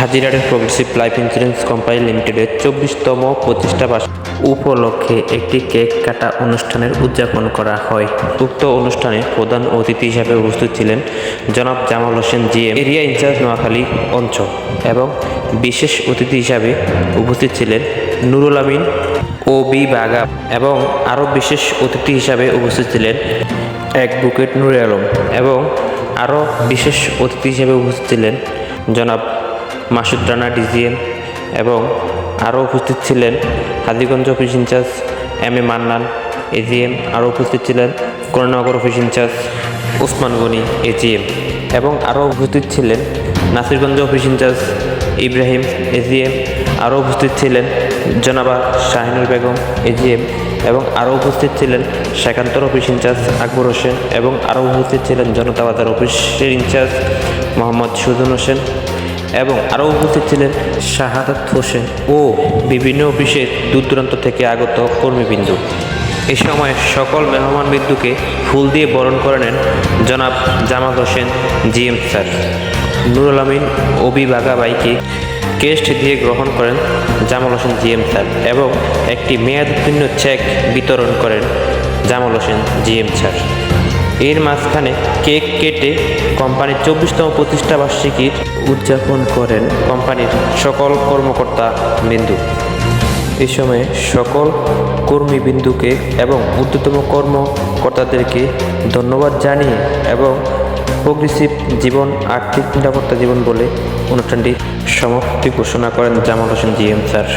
হাজিরাটের progressive life insurance company লিমিটেডের চব্বিশতম প্রতিষ্ঠা উপলক্ষে একটি কেক কাটা অনুষ্ঠানের উদযাপন করা হয়। উক্ত অনুষ্ঠানে প্রধান অতিথি হিসাবে উপস্থিত ছিলেন জনাব Jamal Hossain GM area incharge Noakhali অঞ্চল এবং বিশেষ অতিথি হিসাবে উপস্থিত ছিলেন নুরুল আমিন ও বি বাগা এবং আরও বিশেষ অতিথি হিসাবে উপস্থিত ছিলেন এক বুকেট নুরে আলম এবং আরও বিশেষ অতিথি হিসেবে উপস্থিত ছিলেন জনাব মাসুদ রানা ডিজিএম এবং আরও উপস্থিত ছিলেন Hajiganj office incharge M A Mannan, AGM. আরও উপস্থিত ছিলেন Karunanagar office incharge Osman Gani, AGM. এবং আরও উপস্থিত ছিলেন Nasirganj office incharge Ibrahim, AGM. আরও উপস্থিত ছিলেন জনাবা শাহিনুর বেগম, এজিএম। এবং আরও উপস্থিত ছিলেন শেখান্তর অফিস ইনচার্জ আকবর হোসেন এবং আরও উপস্থিত ছিলেন জনতা বাজার অফিসের ইনচার্জ মোহাম্মদ সুজন হোসেন। এবং আরও উপস্থিত ছিলেন শাহাদাত হোসেন ও বিভিন্ন অফিসের দূর দূরান্ত থেকে আগত কর্মীবৃন্দু। এ সময় সকল মেহমান বিন্দুকে ফুল দিয়ে বরণ করে নেন জনাব জামাল হোসেন জিএম স্যার। নুরুল আমিন, অবি বাগাবাইকে কেস্ট দিয়ে গ্রহণ করেন জামাল হোসেন জিএম স্যার এবং একটি মেয়াদ উত্তীর্ণ চেক বিতরণ করেন জামাল হোসেন জিএম স্যার। এর মাঝখানে কেক কেটে কোম্পানির চব্বিশতম প্রতিষ্ঠা বার্ষিকীর উদযাপন করেন কোম্পানির সকল কর্মকর্তা বিন্দু। এ সময়ে সকল কর্মীবিন্দুকে এবং ঊর্ধ্বতম কর্মকর্তাদেরকে ধন্যবাদ জানিয়ে এবং প্রোগ্রেসিভ জীবন, আর্থিক নিরাপত্তা জীবন বলে অনুষ্ঠানটি সমাপ্তি ঘোষণা করেন জামাল হোসেন জিএম স্যার।